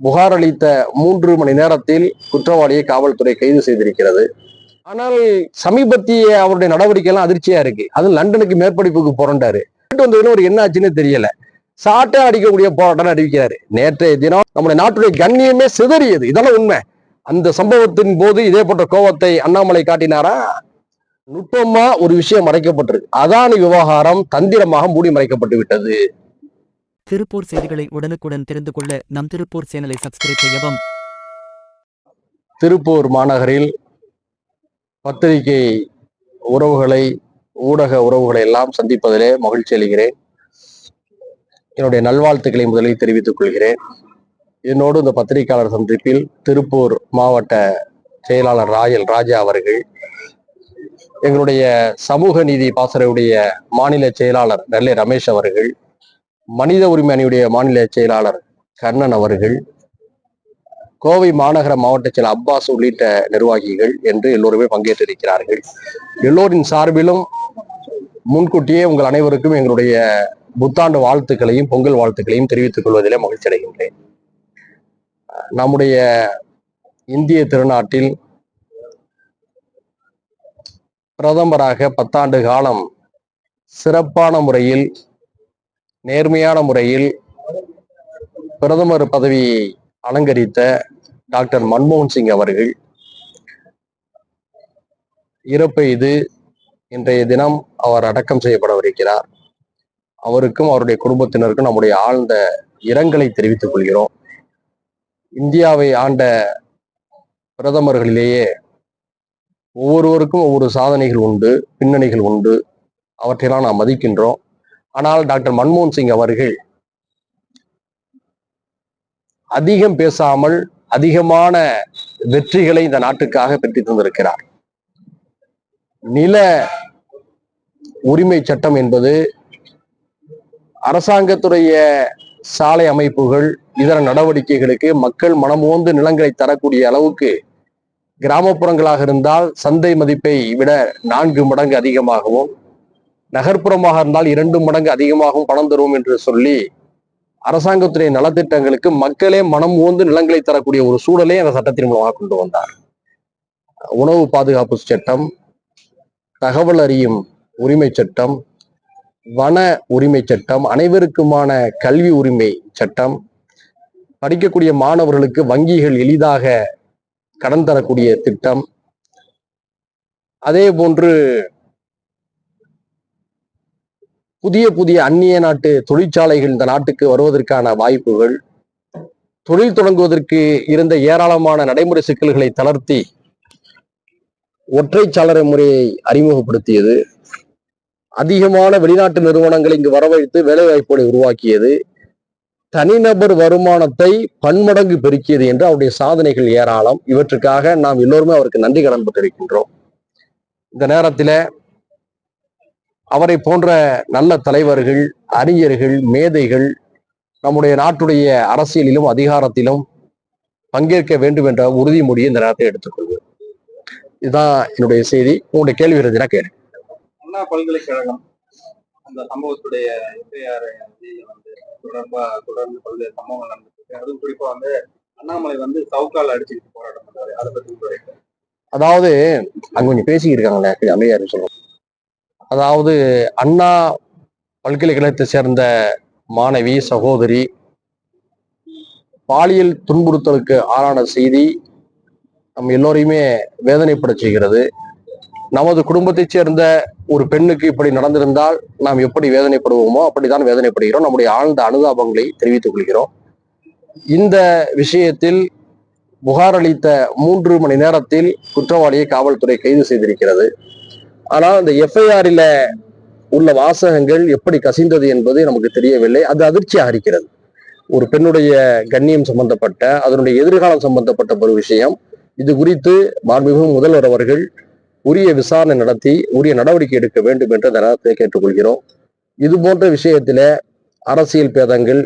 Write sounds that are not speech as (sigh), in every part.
புகார் அளித்த மூன்று மணி நேரத்தில் குற்றவாளியை காவல்துறை கைது செய்திருக்கிறது. ஆனால் சமீபத்திய அவருடைய நடவடிக்கை எல்லாம் அதிர்ச்சியா இருக்கு. அது லண்டனுக்கு மேற்படிப்புக்கு புரண்டாரு. வந்ததுன்னு ஒரு என்ன ஆச்சுன்னு தெரியல. சாட்டை அடிக்கக்கூடிய போராட்டம் அறிவிக்கிறாரு நேற்றைய தினம் நம்முடைய நாட்டுடைய கண்ணியமே சிதறியது. இதெல்லாம் உண்மை. அந்த சம்பவத்தின் போது இதே போன்ற கோபத்தை அண்ணாமலை காட்டினாரா? நுட்பமா ஒரு விஷயம் மறைக்கப்பட்டிருக்கு. அதானி விவகாரம் தந்திரமாக மூடி மறைக்கப்பட்டு விட்டது. திருப்பூர் செய்திகளை உடனுக்குடன் தெரிந்து கொள்ள நம் திருப்பூர் சேனலை சப்ஸ்கிரைப் செய்யவும். திருப்பூர் மாநகரில் பத்திரிகை உறவுகளை ஊடக உறவுகளை எல்லாம் சந்திப்பதிலே மகிழ்ச்சி அளிக்கிறேன். என்னுடைய நல்வாழ்த்துக்களை முதலில் தெரிவித்துக் கொள்கிறேன். என்னோடு இந்த பத்திரிகையாளர் சந்திப்பில் திருப்பூர் மாவட்ட செயலாளர் ராயல் ராஜா அவர்கள் எங்களுடைய சமூக நீதி பாசறையுடைய மாநில செயலாளர் நெல்லை ரமேஷ் அவர்கள் மனித உரிமை அணியுடைய மாநில செயலாளர் கர்ணன் அவர்கள் கோவை மாநகர மாவட்ட செயலர் அப்பாஸ் உள்ளிட்ட நிர்வாகிகள் என்று எல்லோருமே பங்கேற்றிருக்கிறார்கள். எல்லோரின் சார்பிலும் முன்கூட்டியே உங்கள் அனைவருக்கும் எங்களுடைய புத்தாண்டு வாழ்த்துக்களையும் பொங்கல் வாழ்த்துக்களையும் தெரிவித்துக் கொள்வதிலே மகிழ்ச்சி அடைகின்றேன். நம்முடைய இந்திய திருநாட்டில் பிரதமராக பத்தாண்டு காலம் சிறப்பான முறையில் நேர்மையான முறையில் பிரதமர் பதவியை அலங்கரித்த டாக்டர் மன்மோகன் சிங் அவர்கள் இறப்பெய்து இது இன்றைய தினம் அவர் அடக்கம் செய்யப்படவிருக்கிறார். அவருக்கும் அவருடைய குடும்பத்தினருக்கும் நம்முடைய ஆழ்ந்த இரங்கலை தெரிவித்துக் கொள்கிறோம். இந்தியாவை ஆண்ட பிரதமர்களிலேயே ஒவ்வொருவருக்கும் ஒவ்வொரு சாதனைகள் உண்டு பின்னணிகள் உண்டு. அவற்றையெல்லாம் நாம் மதிக்கின்றோம். ஆனால் டாக்டர் மன்மோகன் சிங் அவர்கள் அதிகம் பேசாமல் அதிகமான வெற்றிகளை இந்த நாட்டுக்காக பெற்று தந்திருக்கிறார். நில உரிமை சட்டம் என்பது அரசாங்கத்துடைய சாலை அமைப்புகள் இதர நடவடிக்கைகளுக்கு மக்கள் மனமோந்து நிலங்களை தரக்கூடிய அளவுக்கு கிராமப்புறங்களாக இருந்தால் சந்தை மதிப்பை விட நான்கு மடங்கு அதிகமாகவும் நகர்ப்புறமாக இருந்தால் இரண்டு மடங்கு அதிகமாகவும் பணம் தருவோம் என்று சொல்லி அரசாங்கத்துடைய நலத்திட்டங்களுக்கு மக்களே மனம் ஓந்து நிலங்களை தரக்கூடிய ஒரு சூழலை அந்த சட்டத்தின் மூலமாக கொண்டு வந்தார். உணவு பாதுகாப்பு சட்டம் தகவல் அறியும் உரிமை சட்டம் வன உரிமை சட்டம் அனைவருக்குமான கல்வி உரிமை சட்டம் படிக்கக்கூடிய மாணவர்களுக்கு வங்கிகள் எளிதாக கடன் தரக்கூடிய திட்டம் அதே போன்று புதிய புதிய அந்நிய நாட்டு தொழிற்சாலைகள் இந்த நாட்டுக்கு வருவதற்கான வாய்ப்புகள் தொழில் தொடங்குவதற்கு இருந்த ஏராளமான நடைமுறை சிக்கல்களை தளர்த்தி ஒற்றை சாளர முறையை அறிமுகப்படுத்தியது. அதிகமான வெளிநாட்டு நிறுவனங்களை இங்கு வரவழைத்து வேலைவாய்ப்புகளை உருவாக்கியது. தனிநபர் வருமானத்தை பன்மடங்கு பெருக்கியது என்று அவருடைய சாதனைகள் ஏராளம். இவற்றுக்காக நாம் எல்லோருமே அவருக்கு நன்றி கடன் பட்டிருக்கின்றோம் இந்த நேரத்தில் அவரை போன்ற நல்ல தலைவர்கள் அறிஞர்கள் மேதைகள் நம்முடைய நாட்டுடைய அரசியலிலும் அதிகாரத்திலும் பங்கேற்க வேண்டும் என்ற உறுதிமொழியை இந்த நேரத்தை எடுத்துக்கொள்வேன் இதுதான் என்னுடைய செய்தி. உங்களுடைய கேள்வி இருந்துச்சுன்னா கேளு அண்ணா பல்கலைக்கழகம் அந்த சம்பவத்துடைய எஃப்ஐஆர் வந்து தொடர்பா தொடர்ந்து பல்வேறு சம்பவங்கள் நடந்துருக்கு அதுவும் குறிப்பா வந்து அண்ணாமலை வந்து சவுக்கால் அடிச்சுக்கிட்டு போராட்டம் பண்றாரு. அதை பத்தி. அதாவது அங்க கொஞ்சம் பேசிக்கிட்டு இருக்காங்களே இருக்க சொல்லுவோம் அதாவது அண்ணா பல்கலைக்கழகத்தை சேர்ந்த மாணவி சகோதரி பாலியல் துன்புறுத்தலுக்கு ஆளான செய்தி நம் எல்லோரையுமே வேதனைப்பட செய்கிறது. நமது குடும்பத்தைச் சேர்ந்த ஒரு பெண்ணுக்கு இப்படி நடந்திருந்தால் நாம் எப்படி வேதனைப்படுவோமோ அப்படித்தான் வேதனைப்படுகிறோம். நம்முடைய ஆழ்ந்த அனுதாபங்களை தெரிவித்துக் கொள்கிறோம். இந்த விஷயத்தில் புகார் அளித்த மூன்று மணி நேரத்தில் குற்றவாளியை காவல்துறை கைது செய்திருக்கிறது. ஆனால் அந்த எஃப்ஐஆரில் உள்ள வாசகங்கள் எப்படி கசிந்தது என்பது நமக்கு தெரியவில்லை. அது அதிர்ச்சியாக இருக்கிறது. ஒரு பெண்ணுடைய கண்ணியம் சம்பந்தப்பட்ட அதனுடைய எதிர்காலம் சம்பந்தப்பட்ட ஒரு விஷயம். இது குறித்து மாண்புமிகு முதல்வர் அவர்கள் உரிய விசாரணை நடத்தி உரிய நடவடிக்கை எடுக்க வேண்டும் என்று இந்த நேரத்தை கேட்டுக்கொள்கிறோம். இது போன்ற விஷயத்தில அரசியல் பேதங்கள்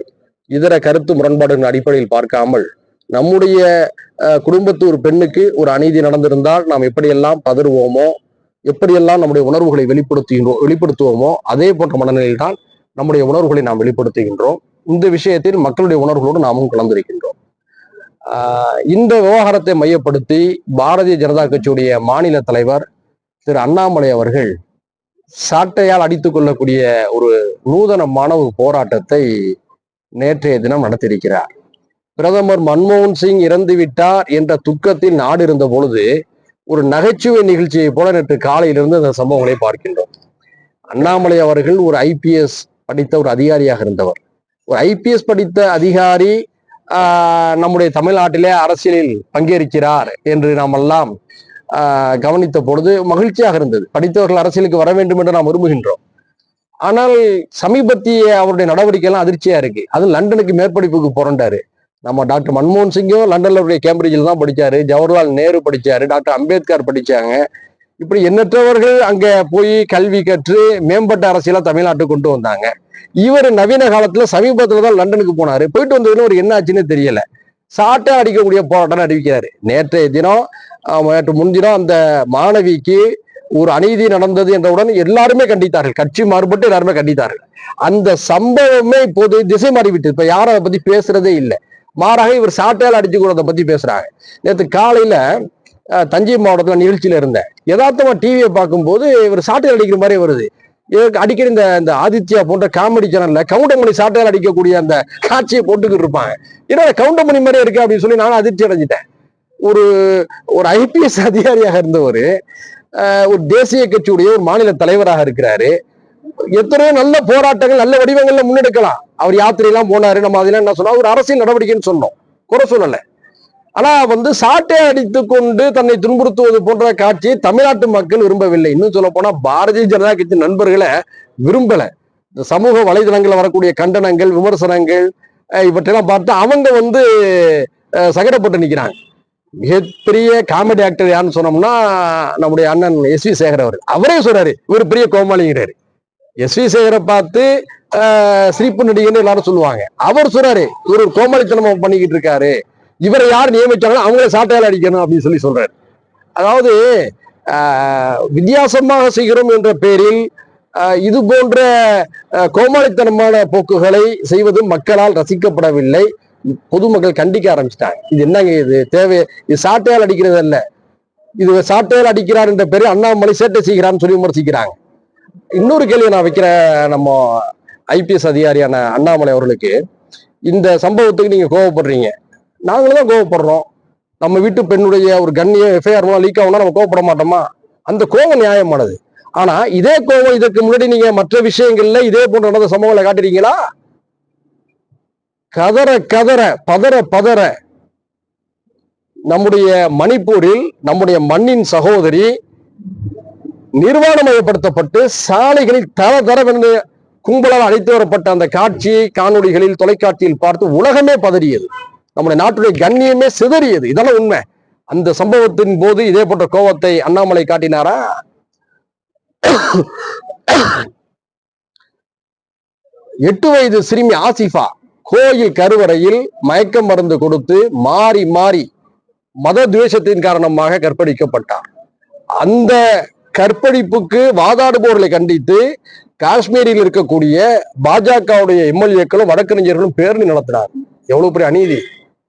இதர கருத்து முரண்பாடுகளின் அடிப்படையில் பார்க்காமல் நம்முடைய குடும்பத்து ஒரு பெண்ணுக்கு ஒரு அநீதி நடந்திருந்தால் நாம் எப்படியெல்லாம் பதறுவோமோ எப்படியெல்லாம் நம்முடைய உணர்வுகளை வெளிப்படுத்துகின்றோம் வெளிப்படுத்துவோமோ அதே போன்ற மனநிலையில் தான் நம்முடைய உணர்வுகளை நாம் வெளிப்படுத்துகின்றோம். இந்த விஷயத்தில் மக்களுடைய உணர்வுகளோடு நாமும் கலந்திருக்கின்றோம். ஆஹ் இந்த விவகாரத்தை மையப்படுத்தி பாரதிய ஜனதா கட்சியுடைய மாநில தலைவர் திரு அண்ணாமலை அவர்கள் சாட்டையால் அடித்து கொள்ளக்கூடிய ஒரு நூதனமான ஒரு போராட்டத்தை நேற்றைய தினம் நடத்தியிருக்கிறார். பிரதமர் மன்மோகன் சிங் இறந்து விட்டார் என்ற துக்கத்தில் நாடு இருந்த பொழுது ஒரு நகைச்சுவை நிகழ்ச்சியை போல நேற்று காலையிலிருந்து அந்த சம்பவங்களை பார்க்கின்றோம். அண்ணாமலை அவர்கள் ஒரு ஐபிஎஸ் படித்த ஒரு அதிகாரியாக இருந்தவர். ஒரு ஐபிஎஸ் படித்த அதிகாரி ஆஹ், நம்முடைய தமிழ்நாட்டிலே அரசியலில் பங்கேற்கிறார் என்று நாம் எல்லாம் ஆஹ், கவனித்த பொழுது மகிழ்ச்சியாக இருந்தது. படித்தவர்கள் அரசியலுக்கு வர வேண்டும் என்று நாம் விரும்புகின்றோம். ஆனால் சமீபத்திய அவருடைய நடவடிக்கை எல்லாம் அதிர்ச்சியா இருக்கு. அது லண்டனுக்கு மேற்படிப்புக்கு புரண்டாரு. நம்ம டாக்டர் மன்மோகன் சிங்கும் லண்டன்ல அவருடைய கேம்பிரிட்ஜில் தான் படிச்சாரு. ஜவஹர்லால் நேரு படிச்சாரு. டாக்டர் அம்பேத்கர் படிச்சாங்க. இப்படி எண்ணற்றவர்கள் அங்க போய் கல்வி கற்று மேம்பட்ட அரசியலா தமிழ்நாட்டுக்கு கொண்டு வந்தாங்க. இவர் நவீன காலத்துல சமீபத்துல தான் லண்டனுக்கு போனாரு. போயிட்டு வந்ததுன்னு ஒரு என்ன ஆச்சுன்னு தெரியல. சாட்டை அடிக்கக்கூடிய போராட்டம் அறிவிக்கிறாரு நேற்றைய தினம் நேற்று முன்தினம் அந்த மாணவிக்கு ஒரு அநீதி நடந்தது என்றவுடன் எல்லாருமே கண்டித்தார்கள். கட்சி மாறுபட்டு எல்லாருமே கண்டித்தார்கள். அந்த சம்பவமே இப்போது திசை மாறிவிட்டு இப்ப யாரும் அதை பத்தி பேசுறதே இல்லை. மாறாக இவர் சாட்டையால் அடிச்சு கூட பத்தி பேசுறாங்க. நேற்று காலையில தஞ்சை மாவட்டத்தில் நிகழ்ச்சியில இருந்தேன். யதார்த்தமா டிவியை பார்க்கும்போது இவர் சாட்டையால் அடிக்கிற மாதிரி வருது. அடிக்கடி இந்த இந்த ஆதித்யா போன்ற காமெடி சேனல்ல கவுண்டமணி சாட்டையால் அடிக்கக்கூடிய அந்த காட்சியை போட்டுக்கிட்டு இருப்பாங்க. ஏன்னா கவுண்டமணி மாதிரி இருக்கு அப்படின்னு சொல்லி நானும் அதிர்ச்சி அடைஞ்சிட்டேன். ஒரு ஒரு ஐபிஎஸ் அதிகாரியாக இருந்தவர் ஒரு தேசிய கட்சியுடைய ஒரு மாநில தலைவராக இருக்கிறாரு. எத்தனையோ நல்ல போராட்டங்கள் நல்ல வடிவங்கள்ல முன்னெடுக்கலாம். அவர் யாத்திரையெல்லாம் போனாரு நம்ம அதெல்லாம் என்ன சொன்னோம்? ஒரு அரசியல் நடவடிக்கைன்னு சொன்னோம். குறை சொல்லலை. ஆனா வந்து சாட்டை அடித்து கொண்டு தன்னை துன்புறுத்துவது போன்ற காட்சியை தமிழ்நாட்டு மக்கள் விரும்பவில்லை. இன்னும் சொல்ல போனா பாரதிய ஜனதா கட்சி நண்பர்களை விரும்பல. இந்த சமூக வலைதளங்கள்ல வரக்கூடிய கண்டனங்கள் விமர்சனங்கள் இவற்றெல்லாம் பார்த்து அவங்க வந்து சகடப்பட்டு நிற்கிறாங்க நிக்கிறாங்க. மிகப்பெரிய காமெடி ஆக்டர் யாருன்னு சொன்னோம்னா நம்முடைய அண்ணன் எஸ் வி சேகர் அவர் அவரே சொல்றாரு இவர் பெரிய கோமாளிங்கிறாரு. எஸ் வி சேகரை பார்த்து சிரிப்பு நடிகர்னு எல்லாரும் சொல்லுவாங்க. அவர் சொல்றாரு இவர் ஒரு கோமாளித்தனம் பண்ணிக்கிட்டு இருக்காரு. இவரை யார் நியமிச்சாங்களோ அவங்கள சாட்டையால் அடிக்கணும் அப்படின்னு சொல்லி சொல்றாரு. அதாவது வித்தியாசமாக செய்கிறோம் என்ற பேரில் இது போன்ற கோமாளித்தனமான போக்குகளை செய்வது மக்களால் ரசிக்கப்படவில்லை. பொதுமக்கள் கண்டிக்க ஆரம்பிச்சிட்டாங்க. இது என்னங்க இது? தேவை இது சாட்டையால் அடிக்கிறது அல்ல. இது சாட்டையால் அடிக்கிறார் என்ற பேர் அண்ணாமலை சேட்டை செய்கிறான்னு சொல்லி விமர்சிக்கிறாங்க. இன்னொரு கேள்வி நான் வைக்கிற நம்ம ஐபிஎஸ் அதிகாரியான அண்ணாமலை அவர்களுக்கு. இந்த சம்பவத்துக்கு நீங்க கோவப்படுறீங்க. நாங்களும் தான் கோவப்படுறோம். நம்ம வீட்டு பெண்ணுடைய ஒரு கண்ணியம் எஃப்ஐஆர் மூலம் லீக் ஆகும்னா நம்ம கோவப்பட மாட்டோமா? அந்த கோவம் நியாயமானது. ஆனா இதே கோவம் இதற்கு முன்னாடி நீங்க மற்ற விஷயங்கள்ல இதே போன்ற நடந்த சம்பவங்களை காட்டுறீங்களா கதற கதற பதற பதற. நம்முடைய மணிப்பூரில் நம்முடைய மண்ணின் சகோதரி நிர்வாணமயப்படுத்தப்பட்டு சாலைகளில் தர தரவென்று கும்பலால் அழைத்து வரப்பட்ட அந்த காட்சியை காணொலிகளில் தொலைக்காட்சியில் பார்த்து உலகமே பதறியது. நம்முடைய நாட்டுடைய கண்ணியமே சிதறியது. இதெல்லாம் உண்மை. அந்த சம்பவத்தின் போது இதே போன்ற கோபத்தை அண்ணாமலை காட்டினாரா? எட்டு வயது சிறுமி ஆசிஃபா கோயில் கருவறையில் மயக்க மருந்து கொடுத்து மாறி மாறி மத துவேஷத்தின் காரணமாக கற்பழிக்கப்பட்டார். அந்த கற்பழிப்புக்கு வாதாடுபவர்களை கண்டித்து காஷ்மீரில் இருக்கக்கூடிய பாஜகவுடைய எம்எல்ஏக்களும் வழக்கறிஞர்களும் பேரணி நடத்தினார். எவ்வளவு பெரிய அநீதி.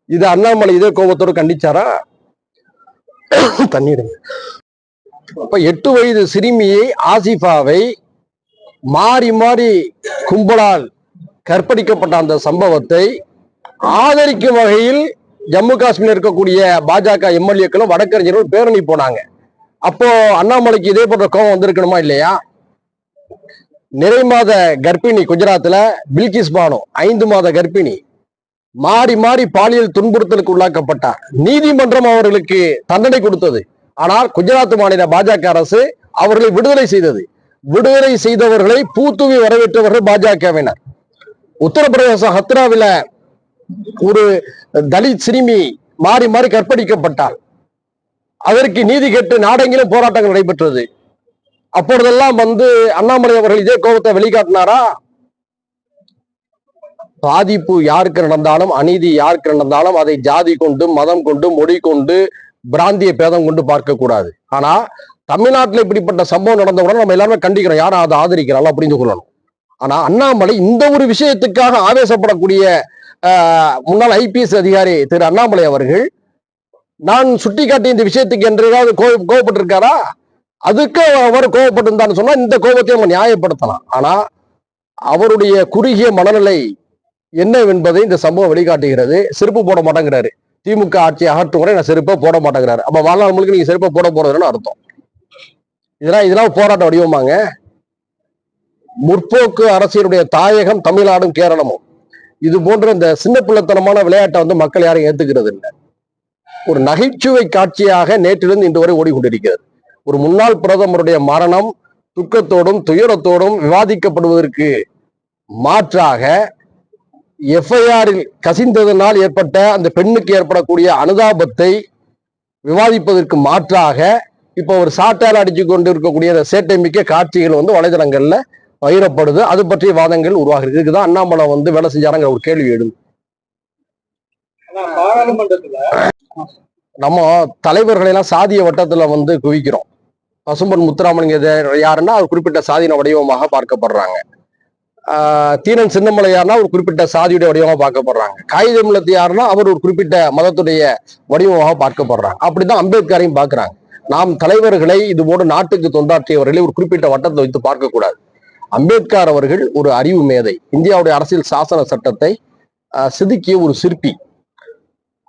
இது அண்ணாமலை இதே கோபத்தோடு கண்டிச்சாரா? தண்ணீர் அப்ப எட்டு வயது சிறுமியை ஆசிஃபாவை மாறி மாறி கும்பலால் கற்பழிக்கப்பட்ட அந்த சம்பவத்தை ஆதரிக்கும் வகையில் ஜம்மு காஷ்மீர் இருக்கக்கூடிய பாஜக எம்எல்ஏக்களும் வடக்கறிஞர்களும் பேரணி போனாங்க. அப்போ அண்ணாமலைக்கு இதே போன்ற கோபம் வந்திருக்கணுமா இல்லையா? நிறை மாத கர்ப்பிணி குஜராத்ல பில்கிஸ் பானோ ஐந்து மாத கர்ப்பிணி. மாறி மாறி பாலியல் துன்புறுத்தலுக்கு உள்ளாக்கப்பட்டார். நீதிமன்றம் அவர்களுக்கு தண்டனை கொடுத்தது. ஆனால் குஜராத் மாநில பாஜக அரசு அவர்களை விடுதலை செய்தது. விடுதலை செய்தவர்களை பூத்துவி வரவேற்றவர்கள் பாஜகவினர். உத்தரப்பிரதேச ஹத்ராவில ஒரு தலித் சிறுமி மாறி மாறி கற்பணிக்கப்பட்டார் அதற்கு நீதி கேட்டு நாடெங்கிலும் போராட்டங்கள் நடைபெற்றது. அப்பொழுதெல்லாம் வந்து அண்ணாமலை அவர்கள் இதே கோபத்தை வெளிக்காட்டினாரா? பாதிப்பு யாருக்கு நடந்தாலும் அநீதி யாருக்கு நடந்தாலும் அதை ஜாதி கொண்டு மதம் கொண்டு மொழி கொண்டு பிராந்திய பேதம் கொண்டு பார்க்க கூடாது ஆனா தமிழ்நாட்டில் இப்படிப்பட்ட சம்பவம் நடந்தவுடன் நம்ம எல்லாருமே கண்டிக்கிறோம் யாரும் அதை ஆதரிக்கிறாங்களோ புரிந்து கொள்ளணும். ஆனா அண்ணாமலை இந்த ஒரு விஷயத்துக்காக ஆவேசப்படக்கூடிய முன்னாள் ஐபிஎஸ் அதிகாரி திரு அண்ணாமலை அவர்கள் நான் சுட்டி காட்டி இந்த விஷயத்துக்கு என்று ஏதாவது கோவ கோவப்பட்டிருக்காரா அதுக்கு அவர் கோவப்பட்டிருந்தான்னு சொன்னா இந்த கோபத்தை நம்ம நியாயப்படுத்தலாம். ஆனா அவருடைய குறுகிய மனநிலை என்னவென்பதை இந்த சம்பவம் வெளிக்காட்டுகிறது செருப்பு போட மாட்டேங்கிறாரு. திமுக ஆட்சி அகற்றும் வரை நான் செருப்பை போட மாட்டேங்கிறாரு. அப்ப வாழ்நாள் முழுக்க நீங்க செருப்பை போட போறதுன்னு அர்த்தம். இதெல்லாம் இதெல்லாம் போராட்ட வடிவமாங்க. முற்போக்கு அரசியலுடைய தாயகம் தமிழ்நாடும் கேரளமும். இது போன்ற இந்த சின்ன பிள்ளைத்தனமான விளையாட்டை வந்து மக்கள் யாரும் ஏத்துக்கிறது இல்லை ஒரு நகைச்சுவை காட்சியாக நேற்றிலிருந்து இன்று வரை ஓடிக்கொண்டிருக்கிறது. ஒரு முன்னாள் பிரதமருடைய மரணம் துக்கத்தோடும் துயரத்தோடும் விவாதிக்கப்படுவதற்கு மாற்றாக எஃப்ஐஆரில் கசிந்ததனால் ஏற்பட்ட அந்த பெண்ணுக்கு ஏற்படக்கூடிய அனுதாபத்தை விவாதிப்பதற்கு மாற்றாக இப்போ ஒரு சாட்டால் அடிச்சு கொண்டு இருக்கக்கூடிய அந்த சேட்டை மிக்க காட்சிகள் வந்து வலைதளங்களில் பகிரப்படுது. அது பற்றிய வாதங்கள் உருவாகுது இதுக்கு தான் அண்ணாமலை வந்து வேலை செஞ்சாருங்கிற ஒரு கேள்வி எழுது பாராளுமன்றத்துல நம்ம தலைவர்களை எல்லாம் சாதிய வட்டத்துல வந்து குவிக்கிறோம். பசும்பன் முத்துராமலிங்க யாருன்னா அவர் குறிப்பிட்ட சாதியின வடிவமாக பார்க்கப்படுறாங்க. ஆஹ் தீனன் சின்னமலையார்னா ஒரு குறிப்பிட்ட சாதியுடைய வடிவமாக பார்க்கப்படுறாங்க. காகிதமிழத்து யாருன்னா அவர் ஒரு குறிப்பிட்ட மதத்துடைய வடிவமாக பார்க்கப்படுறாங்க. அப்படிதான் அம்பேத்கரையும் பார்க்குறாங்க. நாம் தலைவர்களை இது போன்ற நாட்டுக்கு தொண்டாற்றியவர்களை ஒரு குறிப்பிட்ட வட்டத்தை வைத்து பார்க்கக்கூடாது. அம்பேத்கர் அவர்கள் ஒரு அறிவு மேதை. இந்தியாவுடைய அரசியல் சாசன சட்டத்தை செதுக்கிய ஒரு சிற்பி.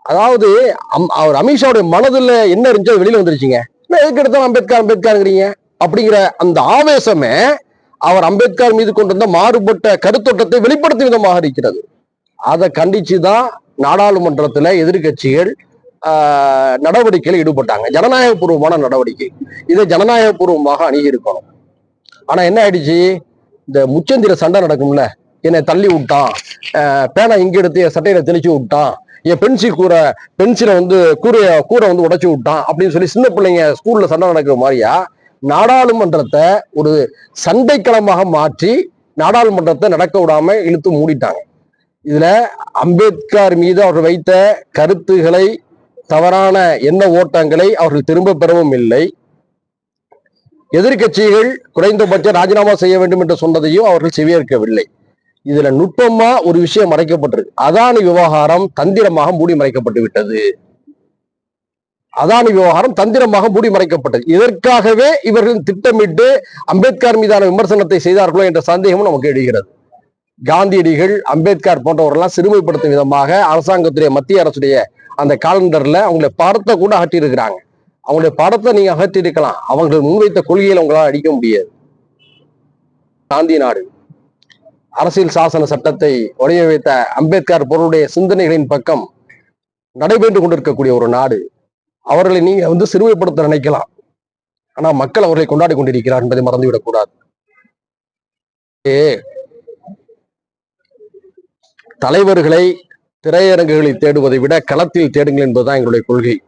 அதாவது அம்- அவர் அமித்ஷாவுடைய மனதில் என்ன இருந்துச்சோ வெளியில் வெளியில வந்துருச்சுங்க. என்ன எதுக்கு எடுத்தாலும் அம்பேத்கர் அம்பேத்கருங்கிறீங்க? அப்படிங்கிற அந்த ஆவேசமே அவர் அம்பேத்கர் மீது கொண்டு வந்த மாறுபட்ட கருத்தோட்டத்தை வெளிப்படுத்தும் விதமாக இருக்கிறது. அதை கண்டிச்சு தான் நாடாளுமன்றத்தில் எதிர்க்கட்சிகள் நடவடிக்கையில் ஈடுபட்டாங்க. ஜனநாயகபூர்வமான நடவடிக்கை. இதை ஜனநாயகபூர்வமாக அணுகியிருக்கணும் ஆனால் என்ன ஆயிடுச்சு? இந்த முச்சந்திர சண்டை நடக்கும்ல. என்னை தள்ளி விட்டான். பேனை பேனா எடுத்து என் சட்டையில தெளிச்சு விட்டான். என் பென்சில் கூரை பென்சிலை வந்து கூரைய கூரை வந்து உடைச்சி விட்டான் அப்படின்னு சொல்லி சின்ன பிள்ளைங்க ஸ்கூல்ல சண்டை நடக்கிற மாதிரியா? நாடாளுமன்றத்தை ஒரு சண்டைக்களமாக மாற்றி நாடாளுமன்றத்தை நடக்க விடாம இழுத்து மூடிட்டாங்க. இதுல அம்பேத்கர் மீது அவர் வைத்த கருத்துகளை தவறான எண்ண ஓட்டங்களை அவர்கள் திரும்ப பெறவும் இல்லை. எதிர்க்கட்சிகள் குறைந்தபட்சம் ராஜினாமா செய்ய வேண்டும் என்று சொன்னதையும் அவர்கள் செவியேற்கவில்லை. இதுல நுட்பமா ஒரு விஷயம் மறைக்கப்பட்டிருக்கு. அதானி விவகாரம் தந்திரமாக மூடி மறைக்கப்பட்டு விட்டது. அதானி விவகாரம் தந்திரமாக மூடி மறைக்கப்பட்டது. இதற்காகவே இவர்கள் திட்டமிட்டு அம்பேத்கர் மீதான விமர்சனத்தை செய்தார்களோ என்ற சந்தேகமும் நமக்கு எழுகிறது. காந்தியடிகள் அம்பேத்கர் போன்றவர்கள்லாம் சிறுமைப்படுத்தும் விதமாக அரசாங்கத்துடைய மத்திய அரசுடைய அந்த காலண்டர்ல அவங்களை படத்தை கூட அகற்றியிருக்கிறாங்க. அவங்களுடைய படத்தை நீங்க அகற்றிருக்கலாம் அவர்கள் முன்வைத்த கொள்கையில் உங்களால் அடிக்க முடியாது. காந்தி நாடு. அரசியல் சாசன சட்டத்தை வடிவமைத்த அம்பேத்கர் பொருளுடைய சிந்தனைகளின் பக்கம் நடைபெற்று கொண்டிருக்கக்கூடிய ஒரு நாடு. அவர்களை நீங்க வந்து சிறுமைப்படுத்த நினைக்கலாம். ஆனா மக்கள் அவர்களை கொண்டாடி கொண்டிருக்கிறார் என்பதை மறந்துவிடக் கூடாது. ஏ, தலைவர்களை திரையரங்குகளில் தேடுவதை விட களத்தில் தேடுங்கள் என்பதுதான் எங்களுடைய கொள்கை.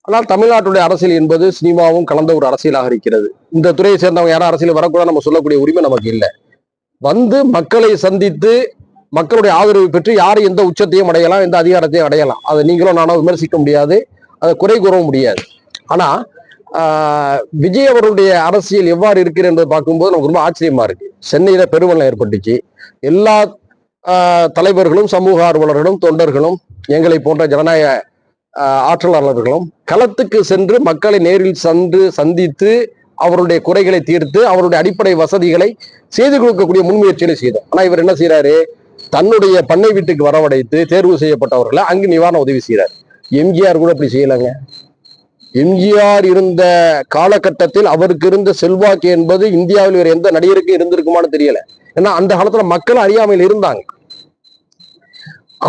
ஆனால் தமிழ்நாட்டுடைய அரசியல் என்பது சினிமாவும் கலந்த ஒரு அரசியலாக இருக்கிறது. இந்த துறையை சேர்ந்தவங்க யாரும் அரசியல் வரக்கூடாது நம்ம சொல்லக்கூடிய உரிமை நமக்கு இல்லை. வந்து மக்களை சந்தித்து மக்களுடைய ஆதரவு பெற்று யார் எந்த உச்சத்தையும் அடையலாம் எந்த அதிகாரத்தையும் அடையலாம். அதை நீங்களும் நானும் விமர்சிக்க முடியாது. அதை குறை கூறவும் முடியாது. ஆனா விஜய் அவருடைய அரசியல் எவ்வாறு இருக்கிறது என்பதை பார்க்கும்போது நமக்கு ரொம்ப ஆச்சரியமா இருக்கு. சென்னையில பெருவெள்ளம் ஏற்பட்டுச்சு. எல்லா தலைவர்களும் சமூக ஆர்வலர்களும் தொண்டர்களும் எங்களை போன்ற ஜனநாயக ஆற்றலாளர்களும் களத்துக்கு சென்று மக்களை நேரில் சென்று சந்தித்து அவருடைய குறைகளை தீர்த்து அவருடைய அடிப்படை வசதிகளை செய்து கொடுக்கக்கூடிய முன்முயற்சிகளை செய்தார். ஆனா இவர் என்ன செய்யறாரு தன்னுடைய பண்ணை வீட்டுக்கு வரவழைத்து தேர்வு செய்யப்பட்டவர்களை அங்கு நிவாரண உதவி செய்யறாரு எம்ஜிஆர் கூட அப்படி செய்யலைங்க. எம்ஜிஆர் இருந்த காலகட்டத்தில் அவருக்கு இருந்த செல்வாக்கு என்பது இந்தியாவில் வேறு எந்த நடிகருக்கும் இருந்திருக்குமான்னு தெரியல. ஏன்னா அந்த காலத்துல மக்கள் அறியாமையில் இருந்தாங்க.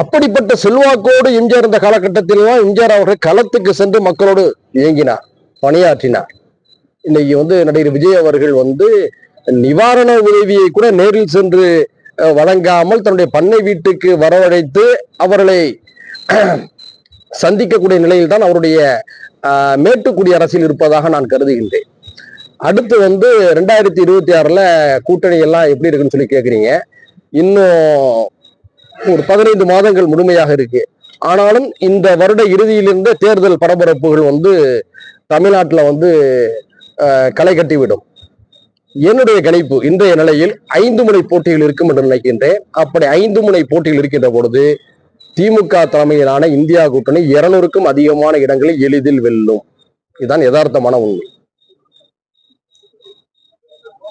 அப்படிப்பட்ட செல்வாக்கோடு எம்ஜிஆர் இருந்த காலகட்டத்தில் தான் எம்ஜிஆர் அவர்கள் களத்துக்கு சென்று மக்களோடு இயங்கினார் பணியாற்றினார். இன்னைக்கு வந்து நடிகர் விஜய் அவர்கள் வந்து நிவாரண உதவியை கூட நேரில் சென்று வழங்காமல் தன்னுடைய பண்ணை வீட்டுக்கு வரவழைத்து அவர்களை (clears throat) சந்திக்கக்கூடிய நிலையில் தான் அவருடைய மேட்டுக்குடி அரசியல் இருப்பதாக நான் கருதுகின்றேன். அடுத்து வந்து ரெண்டாயிரத்தி இருபத்தி ஆறுல கூட்டணி எல்லாம் எப்படி இருக்குன்னு சொல்லி கேக்குறீங்க. இன்னும் ஒரு பதினைந்து மாதங்கள் முழுமையாக இருக்கு. ஆனாலும் இந்த வருட இறுதியிலிருந்து தேர்தல் பரபரப்புகள் வந்து தமிழ்நாட்டில் வந்து களை கட்டிவிடும். என்னுடைய கணிப்பு இன்றைய நிலையில் ஐந்து முனை போட்டிகள் இருக்கும் என்று நினைக்கின்றேன். அப்படி ஐந்து முனை போட்டிகள் இருக்கின்ற பொழுது திமுக தலைமையிலான இந்தியா கூட்டணி இருநூறுக்கும் அதிகமான இடங்களில் எளிதில் வெல்லும். இதுதான் யதார்த்தமான உண்மை.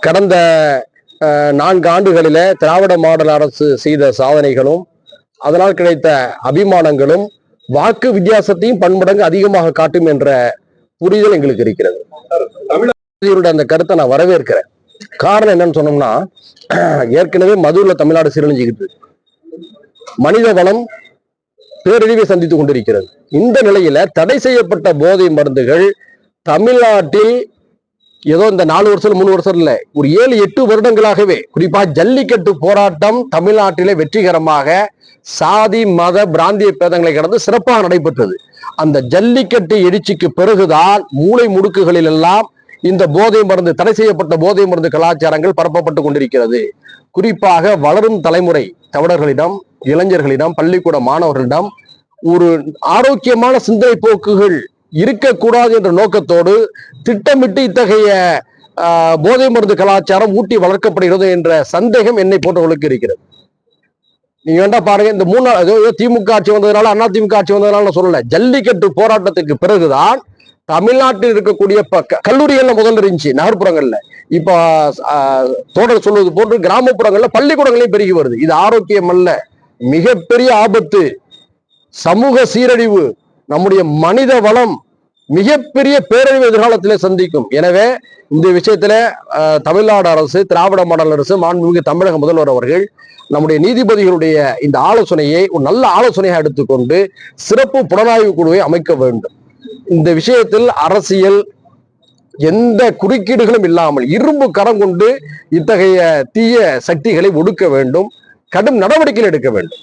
கடந்த நான்கு ஆண்டுகளில திராவிட மாடல் அரசு செய்த சாதனைகளும் அதனால் கிடைத்த அபிமானங்களும் வாக்கு வித்தியாசத்தையும் பன்மடங்கு அதிகமாக காட்டும் என்ற புரிதல் எங்களுக்கு இருக்கிறது. இவருடைய அந்த கருத்தை நான் வரவேற்கிறேன். காரணம் என்னன்னு சொன்னோம்னா ஏற்கனவே மதுரில் தமிழ்நாடு சீரழிஞ்சுக்கிட்டு மனித வளம் பேரழிவை சந்தித்துக் கொண்டிருக்கிறது. இந்த நிலையில தடை செய்யப்பட்ட போதை மருந்துகள் தமிழ்நாட்டில் ஏதோ இந்த நாலு வருஷம் மூணு வருஷம் இல்ல ஒரு ஏழு எட்டு வருடங்களாகவே குறிப்பா ஜல்லிக்கட்டு போராட்டம் தமிழ்நாட்டிலே வெற்றிகரமாக சாதி மத பிராந்திய பேதங்களை கடந்து சிறப்பாக நடைபெற்றது. அந்த ஜல்லிக்கட்டு எழுச்சிக்கு பிறகுதான் மூளை முடுக்குகளில் எல்லாம் இந்த போதை மருந்து தடை செய்யப்பட்ட போதை மருந்து கலாச்சாரங்கள் பரப்பப்பட்டு கொண்டிருக்கிறது. குறிப்பாக வளரும் தலைமுறை தமிழர்களிடம் இளைஞர்களிடம் பள்ளிக்கூட மாணவர்களிடம் ஒரு ஆரோக்கியமான சிந்தனை போக்குகள் இருக்கக்கூடாது என்ற நோக்கத்தோடு திட்டமிட்டு இத்தகைய ஆஹ், போதை மருந்து கலாச்சாரம் ஊட்டி வளர்க்கப்படுகிறது என்ற சந்தேகம் என்னை போன்றவர்களுக்கு இருக்கிறது. நீங்க வேண்டா பாருங்க இந்த மூணு திமுக ஆட்சி வந்ததுனால அண்ணா திமுக ஆட்சி வந்ததுனால நான் சொல்லல. ஜல்லிக்கட்டு போராட்டத்துக்கு பிறகுதான் தமிழ்நாட்டில் இருக்கக்கூடிய ப- க- கல்லூரிகள்ல முதல்ல இருந்துச்சு நகர்ப்புறங்கள்ல. இப்ப தோடர் தோழர் சொல்வது போன்று கிராமப்புறங்கள்ல பள்ளிக்கூடங்களையும் பெருகி வருது. இது ஆரோக்கியம் அல்ல மிகப்பெரிய ஆபத்து. சமூக சீரழிவு நம்முடைய மனித வளம் மிகப்பெரிய பேரழிவு எதிர்காலத்திலே சந்திக்கும். எனவே இந்த விஷயத்துல தமிழ்நாடு அரசு திராவிட மாடல் அரசு மாண்புமிகு தமிழக முதல்வர் அவர்கள் நம்முடைய நீதிபதிகளுடைய இந்த ஆலோசனையை ஒரு நல்ல ஆலோசனையாக எடுத்துக்கொண்டு சிறப்பு புலனாய்வு குழுவை அமைக்க வேண்டும். இந்த விஷயத்தில் அரசியல் எந்த குறுக்கீடுகளும் இல்லாமல் இரும்பு கரம் கொண்டு இத்தகைய தீய சக்திகளை ஒடுக்க வேண்டும் கடும் நடவடிக்கைகள் எடுக்க வேண்டும்.